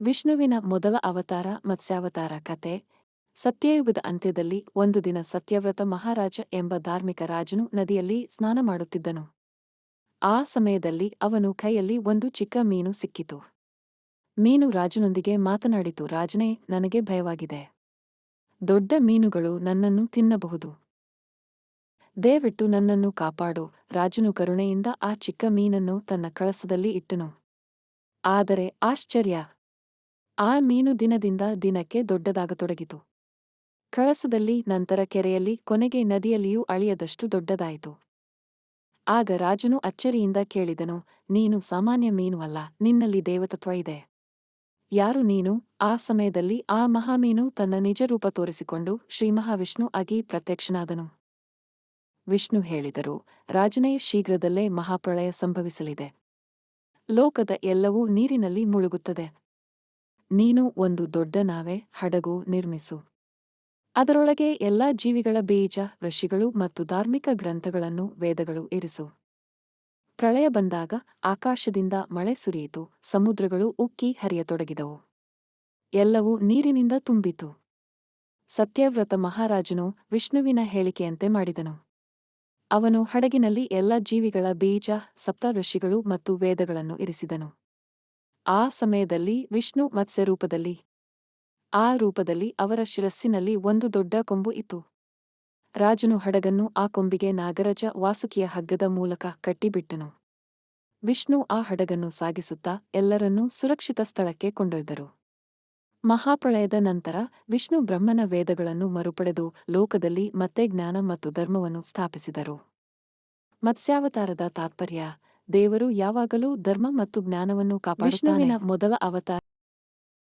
ವಿಷ್ಣುವಿನ ಮೊದಲ ಅವತಾರ, ಮತ್ಸ್ಯಾವತಾರ ಕತೆ. ಸತ್ಯಯುಗದ ಅಂತ್ಯದಲ್ಲಿ ಒಂದು ದಿನ ಸತ್ಯವ್ರತ ಮಹಾರಾಜ ಎಂಬ ಧಾರ್ಮಿಕ ರಾಜನು ನದಿಯಲ್ಲಿ ಸ್ನಾನ ಮಾಡುತ್ತಿದ್ದನು. ಆ ಸಮಯದಲ್ಲಿ ಅವನು ಕೈಯಲ್ಲಿ ಒಂದು ಚಿಕ್ಕ ಮೀನು ಸಿಕ್ಕಿತು. ಮೀನು ರಾಜನೊಂದಿಗೆ ಮಾತನಾಡಿತು, ರಾಜನೇ, ನನಗೆ ಭಯವಾಗಿದೆ. ದೊಡ್ಡ ಮೀನುಗಳು ನನ್ನನ್ನು ತಿನ್ನಬಹುದು. ದಯವಿಟ್ಟು ನನ್ನನ್ನು ಕಾಪಾಡು. ರಾಜನು ಕರುಣೆಯಿಂದ ಆ ಚಿಕ್ಕ ಮೀನನ್ನು ತನ್ನ ಕಳಸದಲ್ಲಿ ಇಟ್ಟನು. ಆದರೆ ಆಶ್ಚರ್ಯ! ಆ ಮೀನು ದಿನದಿಂದ ದಿನಕ್ಕೆ ದೊಡ್ಡದಾಗತೊಡಗಿತು. ಕಳಸದಲ್ಲಿ ನಂತರ ಕೆರೆಯಲ್ಲಿ ಕೊನೆಗೆ ನದಿಯಲ್ಲಿಯೂ ಅಳಿಯದಷ್ಟು ದೊಡ್ಡದಾಯಿತು. ಆಗ ರಾಜನು ಅಚ್ಚರಿಯಿಂದ ಕೇಳಿದನು, ನೀನು ಸಾಮಾನ್ಯ ಮೀನು ಅಲ್ಲ, ನಿನ್ನಲ್ಲಿ ದೇವತತ್ವ ಇದೆ. ಯಾರು ನೀನು? ಆ ಸಮಯದಲ್ಲಿ ಆ ಮಹಾಮೀನು ತನ್ನ ನಿಜ ರೂಪ ತೋರಿಸಿಕೊಂಡು ಶ್ರೀ ಮಹಾವಿಷ್ಣು ಆಗಿ ಪ್ರತ್ಯಕ್ಷನಾದನು. ವಿಷ್ಣು ಹೇಳಿದರು, ರಾಜನೇ, ಶೀಘ್ರದಲ್ಲೇ ಮಹಾಪ್ರಳಯ ಸಂಭವಿಸಲಿದೆ. ಲೋಕದ ಎಲ್ಲವೂ ನೀರಿನಲ್ಲಿ ಮುಳುಗುತ್ತದೆ. ನೀನು ಒಂದು ದೊಡ್ಡ ನಾವೆ, ಹಡಗು ನಿರ್ಮಿಸು. ಅದರೊಳಗೆ ಎಲ್ಲಾ ಜೀವಿಗಳ ಬೀಜ, ಋಷಿಗಳು ಮತ್ತು ಧಾರ್ಮಿಕ ಗ್ರಂಥಗಳನ್ನು ವೇದಗಳು ಇರಿಸು. ಪ್ರಳಯ ಬಂದಾಗ ಆಕಾಶದಿಂದ ಮಳೆ ಸುರಿಯಿತು, ಸಮುದ್ರಗಳು ಉಕ್ಕಿ ಹರಿಯತೊಡಗಿದವು. ಎಲ್ಲವೂ ನೀರಿನಿಂದ ತುಂಬಿತು. ಸತ್ಯವ್ರತ ಮಹಾರಾಜನು ವಿಷ್ಣುವಿನ ಹೇಳಿಕೆಯಂತೆ ಮಾಡಿದನು. ಅವನು ಹಡಗಿನಲ್ಲಿ ಎಲ್ಲ ಜೀವಿಗಳ ಬೀಜ, ಸಪ್ತ ಋಷಿಗಳು ಮತ್ತು ವೇದಗಳನ್ನು ಇರಿಸಿದನು. ಆ ಸಮಯದಲ್ಲಿ ವಿಷ್ಣು ಮತ್ಸ್ಯ ರೂಪದಲ್ಲಿ ಆ ರೂಪದಲ್ಲಿ ಅವರ ಶಿರಸ್ಸಿನಲ್ಲಿ ಒಂದು ದೊಡ್ಡ ಕೊಂಬು ಇತ್ತು. ರಾಜನು ಹಡಗನ್ನು ಆ ಕೊಂಬಿಗೆ ನಾಗರಜ ವಾಸುಕಿಯ ಹಗ್ಗದ ಮೂಲಕ ಕಟ್ಟಿಬಿಟ್ಟನು. ವಿಷ್ಣು ಆ ಹಡಗನ್ನು ಸಾಗಿಸುತ್ತಾ ಎಲ್ಲರನ್ನೂ ಸುರಕ್ಷಿತ ಸ್ಥಳಕ್ಕೆ ಕೊಂಡೊಯ್ದರು. ಮಹಾಪ್ರಳಯದ ನಂತರ ವಿಷ್ಣು ಬ್ರಹ್ಮನ ವೇದಗಳನ್ನು ಮರುಪಡೆದು ಲೋಕದಲ್ಲಿ ಮತ್ತೆ ಜ್ಞಾನ ಮತ್ತು ಧರ್ಮವನ್ನು ಸ್ಥಾಪಿಸಿದರು. ಮತ್ಸ್ಯಾವತಾರದ ತಾತ್ಪರ್ಯ ದೇವರು ಯಾವಾಗಲೂ ಧರ್ಮ ಮತ್ತು ಜ್ಞಾನವನ್ನು ಕಾಪಾಡುತ್ತಾನೆ. ಮೊದಲ ಅವತಾರ